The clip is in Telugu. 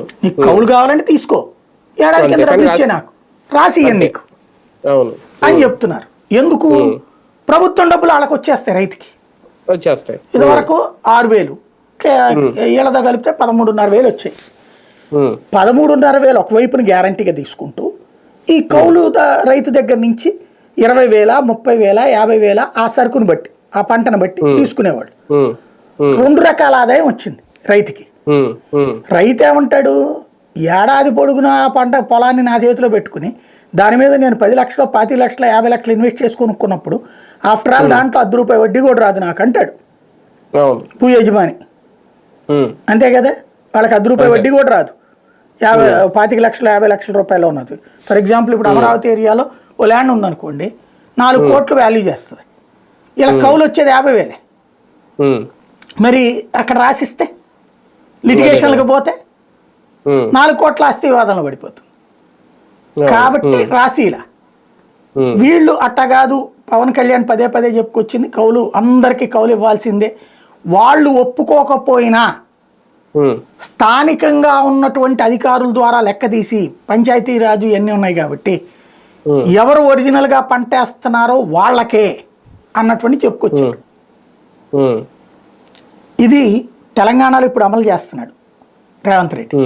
అవును. నీకు కౌలు కావాలంటే తీసుకో. ఏడాది కింద డబ్బులు ఇచ్చే నాకు? రాసి నీకు. అవును. అని చెప్తున్నారు. ఎందుకు? ప్రభుత్వం డబ్బులు వాళ్ళకి వచ్చేస్తాయి రైతుకి. వచ్చేస్తాయి. ఇదివరకు ఆరు వేలు. వీళ్ళతో కలిపితే పదమూడున్నర వేలు వచ్చాయి. పదమూడున్నర వేలు ఒకవైపున గ్యారంటీగా తీసుకుంటూ ఈ కౌలు రైతు దగ్గర నుంచి ఇరవై వేల ముప్పై వేల యాభై వేల ఆ సరుకుని బట్టి ఆ పంటను బట్టి తీసుకునేవాడు రెండు రకాల ఆదాయం వచ్చింది రైతుకి. రైతు ఏమంటాడు? ఏడాది పొడుగున ఆ పంట పొలాన్ని నా చేతిలో పెట్టుకుని దాని మీద నేను పది లక్షలు పాతి లక్షలు యాభై లక్షలు ఇన్వెస్ట్ చేసుకుని కొనుక్కున్నప్పుడు ఆఫ్టర్ ఆల్ దాంట్లో అర్ధ రూపాయి వడ్డీ కూడా రాదు నాకు అంటాడు. భూ యజమాని. అంతే కదా? వాళ్ళకి అర్ధ రూపాయి వడ్డీ కూడా రాదు. యాభై పాతిక లక్షలు యాభై లక్షల రూపాయలు ఉన్నది. ఫర్ ఎగ్జాంపుల్ ఇప్పుడు అమరావతి ఏరియాలో ఓ ల్యాండ్ ఉందనుకోండి నాలుగు కోట్లు వాల్యూ చేస్తుంది. ఇలా కౌలు వచ్చేది యాభై వేలే. మరి అక్కడ రాసిస్తే? లిటిగేషన్లకు పోతే నాలుగు కోట్ల ఆస్తి వివాదంలో పడిపోతుంది. కాబట్టి ఉమ్, వీళ్ళు అట్ట కాదు పవన్ కళ్యాణ్ పదే పదే చెప్పుకొచ్చింది కౌలు అందరికీ కౌలు ఇవ్వాల్సిందే. వాళ్ళు ఒప్పుకోకపోయినా స్థానికంగా ఉన్నటువంటి అధికారుల ద్వారా లెక్క తీసి పంచాయతీరాజు ఇవన్నీ ఉన్నాయి కాబట్టి ఎవరు ఒరిజినల్గా పంట వేస్తున్నారో వాళ్ళకే అన్నటువంటి చెప్పుకొచ్చాడు. ఉమ్, ఇది తెలంగాణలో ఇప్పుడు అమలు చేస్తున్నాడు రేవంత్ రెడ్డి.